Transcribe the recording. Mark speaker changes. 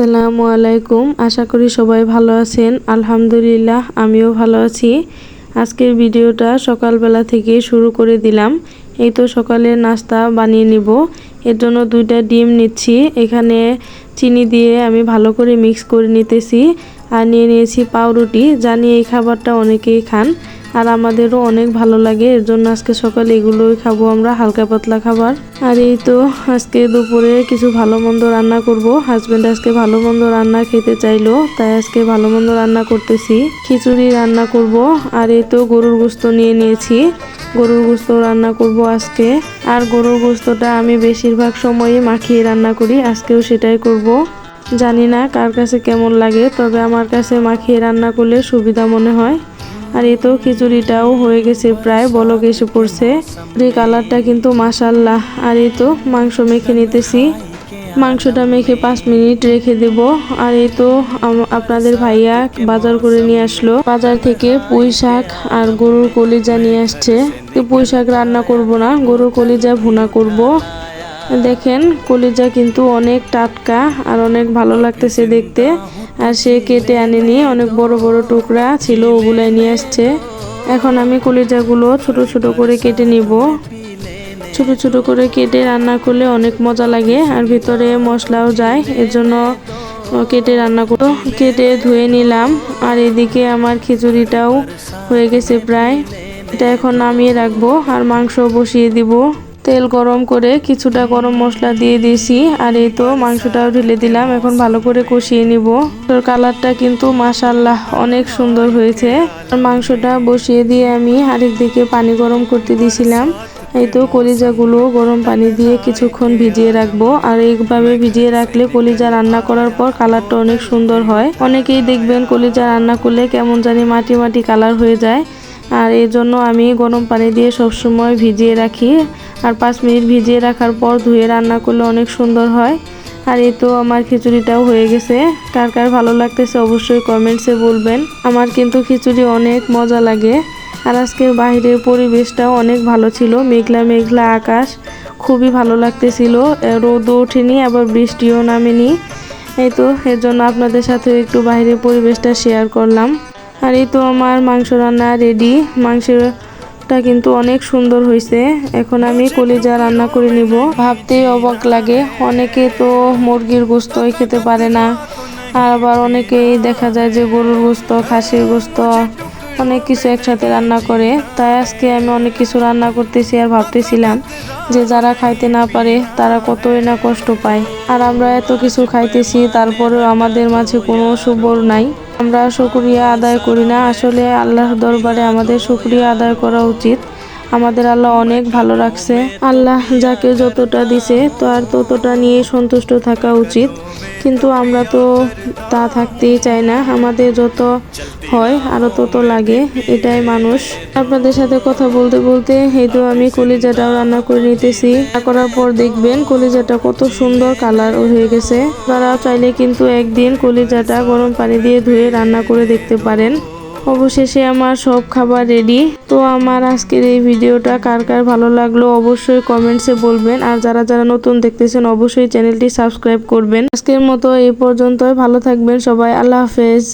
Speaker 1: আসসালামু আলাইকুম। আশা করি সবাই ভালো আছেন। আলহামদুলিল্লাহ, আমিও ভালো আছি। আজকের ভিডিওটা সকালবেলা থেকে শুরু করে দিলাম। এই তো সকালে নাস্তা বানিয়ে নিব। এর জন্য দুইটা ডিম নিচ্ছি। এখানে চিনি দিয়ে আমি ভালো করে মিক্স করে নিতেছি। আর নিয়ে নিয়েছি পাউরুটি। জানি এই খাবারটা অনেকেই খান। আর আমাদেরও অনেক ভালো লাগে। এর জন্য আজকে সকালে এগুলোই খাব আমরা, হালকা পাতলা খাবার। আর এই তো আজকে দুপুরে কিছু ভালো মন্দ রান্না করব। হাজব্যান্ড আজকে ভালো মন্দ রান্না খেতে চাইলো, তাই আজকে ভালো মন্দ রান্না করতেছি। খিচুড়ি রান্না করব, আর এই তো গরুর গোস্ত নিয়ে নিয়েছি। গরুর গোস্ত রান্না করব আজকে। আর গরুর গোস্তটা আমি বেশিরভাগ সময়ই মাখিয়ে রান্না করি, আজকেও সেটাই করব। জানি না কার কাছে কেমন লাগে, তবে আমার কাছে মাখিয়ে রান্না করলে সুবিধা মনে হয়। আর এই তো খিচুড়িটাও হয়ে গেছে, প্রায় বলক এসে পড়ছে। এই কালারটা কিন্তু মাসাল্লাহ আর এই তো মাংস মেখে নিতেছি। মাংসটা মেখে পাঁচ মিনিট রেখে দেব। আর এই তো আপনাদের ভাইয়া বাজার করে নিয়ে আসলো। বাজার থেকে পুঁই শাক আর গরুর কলিজা নিয়ে আসছে। পুঁই শাক রান্না করব না, গরুর কলিজা ভুনা করব। দেখেন, কলিজা কিন্তু অনেক টাটকা আর অনেক ভালো লাগতেছে দেখতে। আর সে কেটে আনেনি, অনেক বড় বড় টুকরা ছিল, ওগুলাই নিয়ে আসছে। এখন আমি কলিজাগুলো ছোট ছোট করে কেটে নিব। ছোট ছোট করে কেটে রান্না করলে অনেক মজা লাগে, আর ভিতরে মশলাও যায় এর জন্য কেটে রান্না করো কেটে ধুয়ে নিলাম, আর এদিকে আমার খিচুড়িটাও হয়ে গেছে প্রায়। এটা এখন নামিয়ে রাখব, আর মাংস বসিয়ে দিব। তেল গরম করে কিছুটা গরম মশলা দিয়ে দিয়েছি, আর এই তো মাংসটাও ঢেলে দিলাম। এখন ভালো করে কষিয়ে নিব। তোর কালারটা কিন্তু মাসাল্লাহ অনেক সুন্দর হয়েছে। মাংসটা বসিয়ে দিয়ে আমি আরেক দিকে পানি গরম করতে দিয়েছিলাম। এই তো কলিজাগুলো গরম পানি দিয়ে কিছুক্ষণ ভিজিয়ে রাখব। আর এইভাবে ভিজিয়ে রাখলে কলিজা রান্না করার পর কালারটা অনেক সুন্দর হয়। অনেকেই দেখবেন কলিজা রান্না করলে কেমন জানি মাটি মাটি কালার হয়ে যায়। আর এই জন্য আমি গরম পানি দিয়ে সবসময় ভিজিয়ে রাখি। আর পাঁচ মিনিট ভিজিয়ে রাখার পর ধুয়ে রান্না করলে অনেক সুন্দর হয়। আর এই তো আমার খিচুড়িটাও হয়ে গেছে। কার কার ভালো লাগতেছে অবশ্যই কমেন্টসে বলবেন। আমার কিন্তু খিচুড়ি অনেক মজা লাগে। আর আজকের বাইরের পরিবেশটাও অনেক ভালো ছিল। মেঘলা মেঘলা আকাশ খুবই ভালো লাগতেছিল। রোদও ওঠেনি, আবার বৃষ্টিও নামেনি। এই তো, এর জন্য আপনাদের সাথে একটু বাইরের পরিবেশটা শেয়ার করলাম। আর এই তো আমার মাংস রান্না রেডি মাংসটা কিন্তু অনেক সুন্দর হয়েছে। এখন আমি কলিজা রান্না করে নিব। ভাবতেই অবাক লাগে। অনেকে তো মুরগির গোস্তই খেতে পারে না। আর আবার অনেকেই দেখা যায় যে গরুর গোস্ত, খাসির গোস্ত, অনেক কিছু একসাথে রান্না করে। তাই আজকে আমি অনেক কিছু রান্না করতেছি আর ভাবতেছিলাম যে যারা খাইতে না পারে, তারা কতই না কষ্ট পায়। আর আমরা এত কিছু খাইতেছি, তারপরেও আমাদের মাঝে কোনো সুবর নাই। আমরা শুক্রিয়া আদায় করি না। আসলে আল্লাহর দরবারে আমাদের শুক্রিয়া আদায় করা উচিত। আমাদের আল্লাহ অনেক ভালো রাখছে। আল্লাহ যাকে যতটা দিছে তো আর ততটা নিয়ে সন্তুষ্ট থাকা উচিত। কিন্তু আমরা তো তা থাকতেই চাই না। আমাদের যত হয় আরও তত লাগে। এটাই মানুষ। আপনাদের সাথে কথা বলতে বলতে এই তো আমি কলিজাটাও রান্না করে নিতেছি। করার পর দেখবেন কলিজাটা কত সুন্দর কালার হয়ে গেছে। তারা চাইলে কিন্তু একদিন কলিজাটা গরম পানি দিয়ে ধুয়ে রান্না করে দেখতে পারেন। অবশেষে আমার সব খাবার রেডি তো আমার আজকের এই ভিডিওটা কার কার ভালো লাগল অবশ্যই কমেন্টসে বলবেন। আর যারা যারা নতুন দেখতেছেন, অবশ্যই চ্যানেলটি সাবস্ক্রাইব করবেন। আজকের মতো এই পর্যন্তই। ভালো থাকবেন সবাই। আল্লাহ হাফেজ।